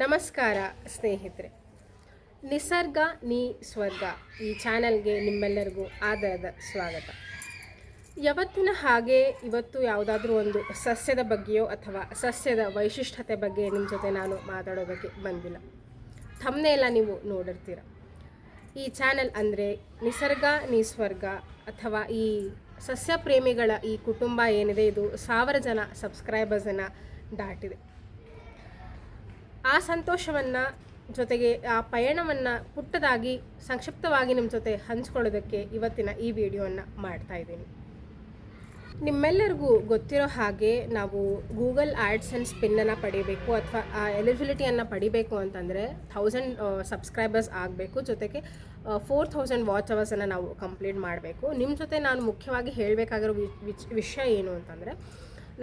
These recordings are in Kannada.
ನಮಸ್ಕಾರ ಸ್ನೇಹಿತರೆ. ನಿಸರ್ಗ ನೀ ಸ್ವರ್ಗ ಈ ಚಾನಲ್ಗೆ ನಿಮ್ಮೆಲ್ಲರಿಗೂ ಆದರದ ಸ್ವಾಗತ. ಯಾವತ್ತಿನ ಹಾಗೆ ಇವತ್ತು ಯಾವುದಾದ್ರೂ ಒಂದು ಸಸ್ಯದ ಬಗ್ಗೆಯೋ ಅಥವಾ ಸಸ್ಯದ ವೈಶಿಷ್ಟ್ಯತೆ ಬಗ್ಗೆ ನಿಮ್ಮ ಜೊತೆ ನಾನು ಮಾತಾಡೋದಕ್ಕೆ ಬಂದಿಲ್ಲ. ಥಮ್ನೆಲ್ಲ ನೀವು ನೋಡಿರ್ತೀರ. ಈ ಚಾನಲ್ ಅಂದರೆ ನಿಸರ್ಗ ನೀ ಸ್ವರ್ಗ ಅಥವಾ ಈ ಸಸ್ಯ ಪ್ರೇಮಿಗಳ ಈ ಕುಟುಂಬ ಏನಿದೆ ಇದು ಸಾವಿರ ಜನ ಸಬ್ಸ್ಕ್ರೈಬರ್ಸನ್ನು ದಾಟಿದೆ. ಆ ಸಂತೋಷವನ್ನು ಜೊತೆಗೆ ಆ ಪಯಣವನ್ನು ಪುಟ್ಟದಾಗಿ, ಸಂಕ್ಷಿಪ್ತವಾಗಿ ನಿಮ್ಮ ಜೊತೆ ಹಂಚ್ಕೊಳ್ಳೋದಕ್ಕೆ ಇವತ್ತಿನ ಈ ವಿಡಿಯೋವನ್ನು ಮಾಡ್ತಾ ಇದ್ದೀನಿ. ನಿಮ್ಮೆಲ್ಲರಿಗೂ ಗೊತ್ತಿರೋ ಹಾಗೆ ನಾವು ಗೂಗಲ್ ಆ್ಯಡ್ಸ್ ಆ್ಯಂಡ್ ಸ್ಪಿನ್ನನ್ನು ಪಡಿಬೇಕು ಅಥವಾ ಆ ಎಲಿಜಿಬಿಲಿಟಿಯನ್ನು ಪಡಿಬೇಕು ಅಂತಂದರೆ ಥೌಸಂಡ್ ಸಬ್ಸ್ಕ್ರೈಬರ್ಸ್ ಆಗಬೇಕು. ಜೊತೆಗೆ ಫೋರ್ ಥೌಸಂಡ್ ವಾಚ್ ಅವರ್ಸನ್ನು ನಾವು ಕಂಪ್ಲೀಟ್ ಮಾಡಬೇಕು. ನಿಮ್ಮ ಜೊತೆ ನಾನು ಮುಖ್ಯವಾಗಿ ಹೇಳಬೇಕಾಗಿರೋ ವಿಷಯ ಏನು ಅಂತಂದರೆ,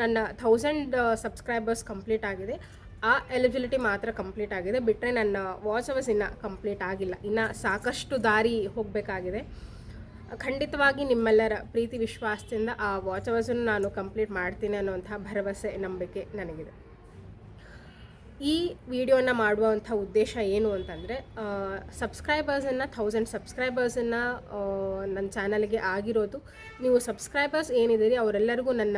ನನ್ನ ಥೌಸಂಡ್ ಸಬ್ಸ್ಕ್ರೈಬರ್ಸ್ ಕಂಪ್ಲೀಟ್ ಆಗಿದೆ. ಆ ಎಲಿಜಿಬಿಲಿಟಿ ಮಾತ್ರ ಕಂಪ್ಲೀಟ್ ಆಗಿದೆ. ಬಿಟ್ಟರೆ ನನ್ನ ವಾಚ್ ಅವರ್ಸ್ ಇನ್ನು ಕಂಪ್ಲೀಟ್ ಆಗಿಲ್ಲ. ಇನ್ನು ಸಾಕಷ್ಟು ದಾರಿ ಹೋಗಬೇಕಾಗಿದೆ. ಖಂಡಿತವಾಗಿ ನಿಮ್ಮೆಲ್ಲರ ಪ್ರೀತಿ, ವಿಶ್ವಾಸದಿಂದ ಆ ವಾಚ್ ಅವರ್ಸನ್ನು ನಾನು ಕಂಪ್ಲೀಟ್ ಮಾಡ್ತೀನಿ ಅನ್ನುವಂಥ ಭರವಸೆ, ನಂಬಿಕೆ ನನಗಿದೆ. ಈ ವಿಡಿಯೋನ ಮಾಡುವಂಥ ಉದ್ದೇಶ ಏನು ಅಂತಂದರೆ ಸಬ್ಸ್ಕ್ರೈಬರ್ಸನ್ನು ಥೌಸಂಡ್ ಸಬ್ಸ್ಕ್ರೈಬರ್ಸನ್ನು ನನ್ನ ಚಾನಲ್ಗೆ ಆಗಿರೋದು. ನೀವು ಸಬ್ಸ್ಕ್ರೈಬರ್ಸ್ ಏನಿದ್ದೀರಿ, ಅವರೆಲ್ಲರಿಗೂ ನನ್ನ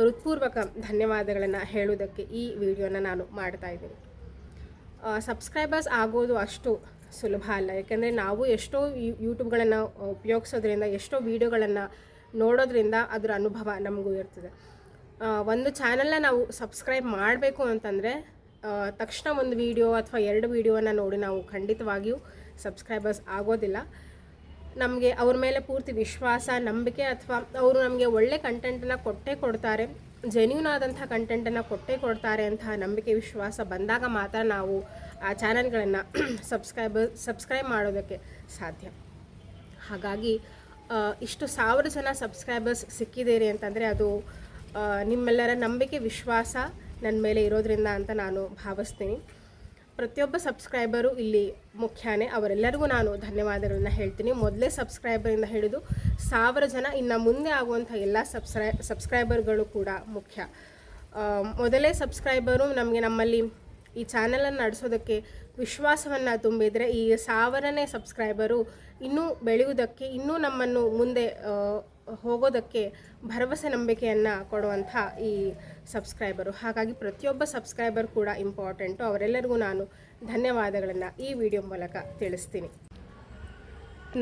ಹೃತ್ಪೂರ್ವಕ ಧನ್ಯವಾದಗಳನ್ನು ಹೇಳೋದಕ್ಕೆ ಈ ವಿಡಿಯೋನ ನಾನು ಮಾಡ್ತಾ ಇದ್ದೀನಿ. ಸಬ್ಸ್ಕ್ರೈಬರ್ಸ್ ಆಗೋದು ಅಷ್ಟು ಸುಲಭ ಅಲ್ಲ. ಯಾಕೆಂದರೆ ನಾವು ಎಷ್ಟೋ ಯೂಟ್ಯೂಬ್ಗಳನ್ನು ಉಪಯೋಗಿಸೋದ್ರಿಂದ, ಎಷ್ಟೋ ವೀಡಿಯೋಗಳನ್ನು ನೋಡೋದ್ರಿಂದ ಅದರ ಅನುಭವ ನಮಗೂ ಇರ್ತದೆ. ಒಂದು ಚಾನಲ್ನ ನಾವು ಸಬ್ಸ್ಕ್ರೈಬ್ ಮಾಡಬೇಕು ಅಂತಂದರೆ ತಕ್ಷಣ ಒಂದು ವೀಡಿಯೋ ಅಥವಾ ಎರಡು ವೀಡಿಯೋನ ನೋಡಿ ನಾವು ಖಂಡಿತವಾಗಿಯೂ ಸಬ್ಸ್ಕ್ರೈಬರ್ಸ್ ಆಗೋದಿಲ್ಲ. ನಮಗೆ ಅವ್ರ ಮೇಲೆ ಪೂರ್ತಿ ವಿಶ್ವಾಸ, ನಂಬಿಕೆ ಅಥವಾ ಅವರು ನಮಗೆ ಒಳ್ಳೆ ಕಂಟೆಂಟನ್ನು ಕೊಟ್ಟೇ ಕೊಡ್ತಾರೆ ಜೆನ್ಯೂನ್ ಆದಂಥ ಕಂಟೆಂಟನ್ನು ಕೊಟ್ಟೇ ಕೊಡ್ತಾರೆ ಅಂತ ನಂಬಿಕೆ ವಿಶ್ವಾಸ ಬಂದಾಗ ಮಾತ್ರ ನಾವು ಆ ಚಾನಲ್ಗಳನ್ನು ಸಬ್ಸ್ಕ್ರೈಬ್ ಸಬ್ಸ್ಕ್ರೈಬ್ ಮಾಡೋದಕ್ಕೆ ಸಾಧ್ಯ. ಹಾಗಾಗಿ ಇಷ್ಟು ಸಾವಿರ ಜನ ಸಬ್ಸ್ಕ್ರೈಬರ್ಸ್ ಸಿಕ್ಕಿದ್ದೀರಿ ಅಂತಂದರೆ ಅದು ನಿಮ್ಮೆಲ್ಲರ ನಂಬಿಕೆ, ವಿಶ್ವಾಸ ನನ್ನ ಮೇಲೆ ಇರೋದ್ರಿಂದ ಅಂತ ನಾನು ಭಾವಿಸ್ತೀನಿ. ಪ್ರತಿಯೊಬ್ಬ ಸಬ್ಸ್ಕ್ರೈಬರು ಇಲ್ಲಿ ಮುಖ್ಯನೇ, ಅವರೆಲ್ಲರಿಗೂ ನಾನು ಧನ್ಯವಾದಗಳನ್ನ ಹೇಳ್ತೀನಿ. ಮೊದಲೇ ಸಬ್ಸ್ಕ್ರೈಬರಿಂದ ಹಿಡಿದು ಸಾವಿರ ಜನ ಇನ್ನು ಮುಂದೆ ಆಗುವಂಥ ಎಲ್ಲ ಸಬ್ಸ್ಕ್ರೈ, ಸಬ್ಸ್ಕ್ರೈಬರ್ಗಳು ಕೂಡ ಮುಖ್ಯ. ಮೊದಲೇ ಸಬ್ಸ್ಕ್ರೈಬರು ನಮಗೆ ನಮ್ಮಲ್ಲಿ ಈ ಚಾನಲನ್ನು ನಡೆಸೋದಕ್ಕೆ ವಿಶ್ವಾಸವನ್ನು ತುಂಬಿದರೆ ಈ ಸಾವಿರನೇ ಸಬ್ಸ್ಕ್ರೈಬರು ಇನ್ನೂ ಬೆಳೆಯುವುದಕ್ಕೆ ಇನ್ನೂ ನಮ್ಮನ್ನು ಮುಂದೆ ಹೋಗೋದಕ್ಕೆ ಭರವಸೆ ನಂಬಿಕೆಯನ್ನು ಕೊಡುವಂಥ ಈ ಸಬ್ಸ್ಕ್ರೈಬರು. ಹಾಗಾಗಿ ಪ್ರತಿಯೊಬ್ಬ ಸಬ್ಸ್ಕ್ರೈಬರ್ ಕೂಡ ಇಂಪಾರ್ಟೆಂಟು ಅವರೆಲ್ಲರಿಗೂ ನಾನು ಧನ್ಯವಾದಗಳನ್ನು ಈ ವಿಡಿಯೋ ಮೂಲಕ ತಿಳಿಸ್ತೀನಿ.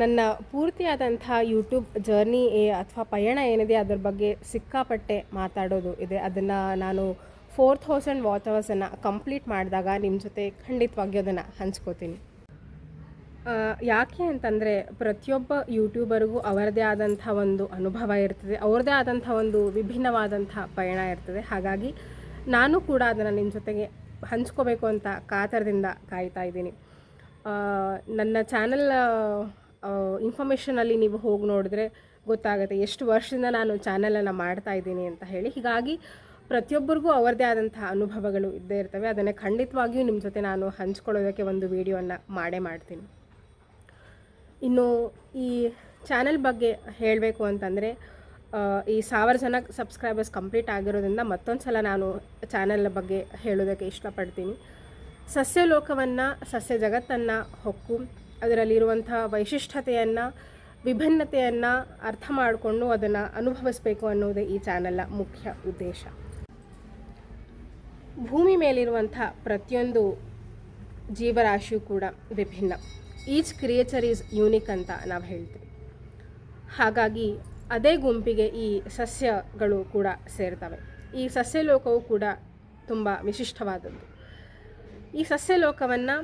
ನನ್ನ ಪೂರ್ತಿಯಾದಂಥ ಯೂಟ್ಯೂಬ್ ಜರ್ನಿ ಅಥವಾ ಪಯಣ ಏನಿದೆ ಅದರ ಬಗ್ಗೆ ಸಿಕ್ಕಾಪಟ್ಟೆ ಮಾತಾಡೋದು ಇದೆ. ಅದನ್ನು ನಾನು ಫೋರ್ ಥೌಸಂಡ್ ವಾಚ್ ಅವರ್ಸನ್ನು ಕಂಪ್ಲೀಟ್ ಮಾಡಿದಾಗ ನಿಮ್ಮ ಜೊತೆ ಖಂಡಿತವಾಗಿ ಅದನ್ನು ಹಂಚ್ಕೋತೀನಿ. ಯಾಕೆ ಅಂತಂದರೆ ಪ್ರತಿಯೊಬ್ಬ ಯೂಟ್ಯೂಬರ್ಗೂ ಅವರದೇ ಆದಂಥ ಒಂದು ಅನುಭವ ಇರ್ತದೆ. ಅವ್ರದ್ದೇ ಆದಂಥ ಒಂದು ವಿಭಿನ್ನವಾದಂಥ ಪಯಣ ಇರ್ತದೆ. ಹಾಗಾಗಿ ನಾನು ಕೂಡ ಅದನ್ನು ನಿಮ್ಮ ಜೊತೆಗೆ ಹಂಚ್ಕೋಬೇಕು ಅಂತ ಕಾತರದಿಂದ ಕಾಯ್ತಾ ಇದ್ದೀನಿ. ನನ್ನ ಚಾನಲ್ ಇನ್ಫಾರ್ಮೇಷನಲ್ಲಿ ನೀವು ಹೋಗಿ ನೋಡಿದ್ರೆ ಗೊತ್ತಾಗುತ್ತೆ ಎಷ್ಟು ವರ್ಷದಿಂದ ನಾನು ಚಾನಲನ್ನು ಮಾಡ್ತಾ ಇದ್ದೀನಿ ಅಂತ ಹೇಳಿ. ಹೀಗಾಗಿ ಪ್ರತಿಯೊಬ್ಬರಿಗೂ ಅವರದೇ ಆದಂಥ ಅನುಭವಗಳು ಇದ್ದೇ ಇರ್ತವೆ. ಅದನ್ನು ಖಂಡಿತವಾಗಿಯೂ ನಿಮ್ಮ ಜೊತೆ ನಾನು ಹಂಚ್ಕೊಳ್ಳೋದಕ್ಕೆ ಒಂದು ವಿಡಿಯೋನ ಮಾಡೇ ಮಾಡ್ತೀನಿ. ಇನ್ನು ಈ ಚಾನಲ್ ಬಗ್ಗೆ ಹೇಳಬೇಕು ಅಂತಂದರೆ ಈ ಸಾವಿರ ಜನ ಸಬ್ಸ್ಕ್ರೈಬರ್ಸ್ ಕಂಪ್ಲೀಟ್ ಆಗಿರೋದ್ರಿಂದ ಮತ್ತೊಂದು ಸಲ ನಾನು ಚಾನಲ್ ಬಗ್ಗೆ ಹೇಳೋದಕ್ಕೆ ಇಷ್ಟಪಡ್ತೀನಿ. ಸಸ್ಯ ಲೋಕವನ್ನು ಸಸ್ಯ ಜಗತ್ತನ್ನು ಹೊಕ್ಕು, ಅದರಲ್ಲಿರುವಂಥ ವೈಶಿಷ್ಟ್ಯತೆಯನ್ನು, ವಿಭಿನ್ನತೆಯನ್ನು ಅರ್ಥ ಮಾಡಿಕೊಂಡು ಅದನ್ನು ಅನುಭವಿಸಬೇಕು ಅನ್ನೋದೇ ಈ ಚಾನಲ್ನ ಮುಖ್ಯ ಉದ್ದೇಶ. ಭೂಮಿ ಮೇಲಿರುವಂಥ ಪ್ರತಿಯೊಂದು ಜೀವರಾಶಿಯೂ ಕೂಡ ವಿಭಿನ್ನ. ಈಚ್ ಕ್ರಿಯೇಚರ್ ಈಸ್ ಯೂನಿಕ್ ಅಂತ ನಾವು ಹೇಳ್ತೀವಿ. ಹಾಗಾಗಿ ಅದೇ ಗುಂಪಿಗೆ ಈ ಸಸ್ಯಗಳು ಕೂಡ ಸೇರ್ತವೆ. ಈ ಸಸ್ಯ ಲೋಕವು ಕೂಡ ತುಂಬ ವಿಶಿಷ್ಟವಾದದ್ದು. ಈ ಸಸ್ಯ ಲೋಕವನ್ನು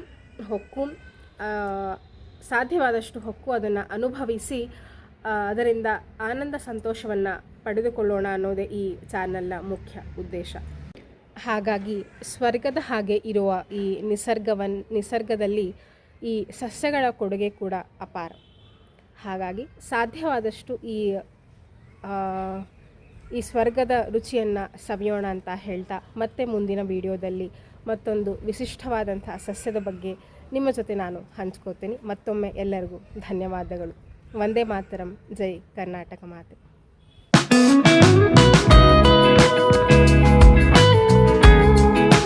ಹೊಕ್ಕು ಸಾಧ್ಯವಾದಷ್ಟು ಹೊಕ್ಕು ಅದನ್ನು ಅನುಭವಿಸಿ ಅದರಿಂದ ಆನಂದ ಸಂತೋಷವನ್ನು ಪಡೆದುಕೊಳ್ಳೋಣ ಅನ್ನೋದೇ ಈ ಚಾನಲ್ನ ಮುಖ್ಯ ಉದ್ದೇಶ. ಹಾಗಾಗಿ ಸ್ವರ್ಗದ ಹಾಗೆ ಇರುವ ಈ ನಿಸರ್ಗವನ್, ನಿಸರ್ಗದಲ್ಲಿ ಈ ಸಸ್ಯಗಳ ಕೊಡುಗೆ ಕೂಡ ಅಪಾರ. ಹಾಗಾಗಿ ಸಾಧ್ಯವಾದಷ್ಟು ಈ ಈ ಸ್ವರ್ಗದ ರುಚಿಯನ್ನು ಸವಿಯೋಣ ಅಂತ ಹೇಳ್ತಾ ಮತ್ತೆ ಮುಂದಿನ ವಿಡಿಯೋದಲ್ಲಿ ಮತ್ತೊಂದು ವಿಶಿಷ್ಟವಾದಂಥ ಸಸ್ಯದ ಬಗ್ಗೆ ನಿಮ್ಮ ಜೊತೆ ನಾನು ಹಂಚ್ಕೋತೀನಿ ಮತ್ತೊಮ್ಮೆ ಎಲ್ಲರಿಗೂ ಧನ್ಯವಾದಗಳು. ವಂದೇ ಮಾತರಂ. ಜೈ ಕರ್ನಾಟಕ ಮಾತೆ.